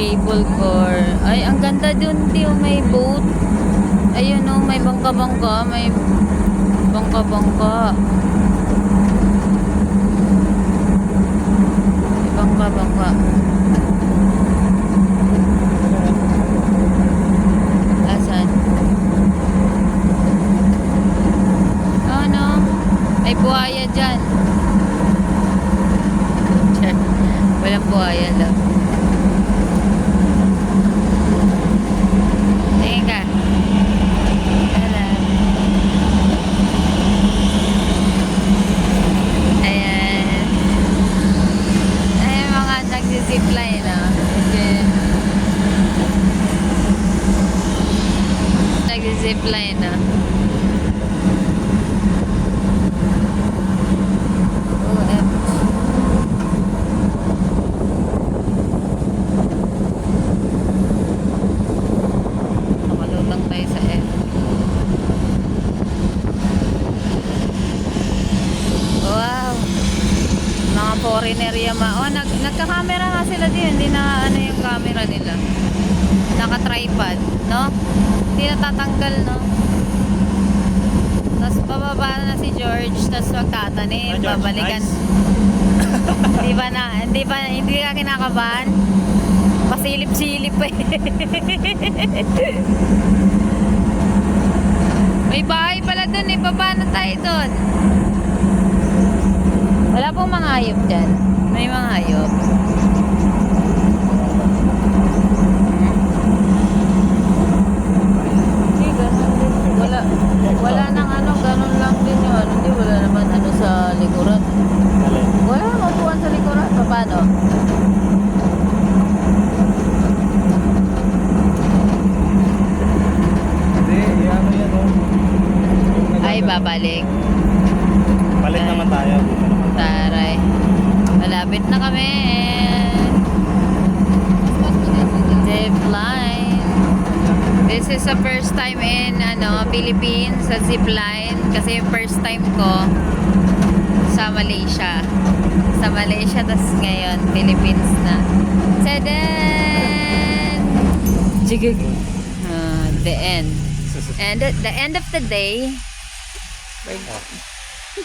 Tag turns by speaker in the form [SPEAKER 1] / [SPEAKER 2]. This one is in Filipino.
[SPEAKER 1] cable car. Ay, ang ganda dun, di oh, may boat. Ayun oh, may bangka-bangka, may bangka-bangka. May bangka-bangka. Asan? Oh no, may buhaya dyan. Walang buhaya lang. Ah. F. Wow. Mga foreigner yung ma... Oh, nag, nagka-camera nga sila din. Hindi na ano yung camera nila. Naka-tripod, no? Hindi natatanggal, no? Tapos bababa na si George, tapos magtatanim,
[SPEAKER 2] Ah, George,
[SPEAKER 1] babalikan.
[SPEAKER 2] nice.
[SPEAKER 1] Hindi ba na, hindi ba, hindi ka kinakabahan? Pasilip-silip pa eh. May bahay pala dun eh, baba na tayo dun. Wala pong mga hayop dyan. May mga hayop. Hindi, ganun din. Wala, wala nang ano, ganun lang din yun. Ano, Hindi, wala naman ano sa likuran.
[SPEAKER 2] Alin?
[SPEAKER 1] Wala nang upuan sa likuran. Pa- Paano?
[SPEAKER 2] Hindi, ano yan oh.
[SPEAKER 1] Babalik.
[SPEAKER 2] Balik naman tayo.
[SPEAKER 1] Taray. Malapit na kami. Zip line. This is the first time in ano, Philippines sa zip line kasi first time ko sa Malaysia. Sa Malaysia tas ngayon Philippines na. Tadan! Jigig. Ah, the end. And the, the end of the day, 没有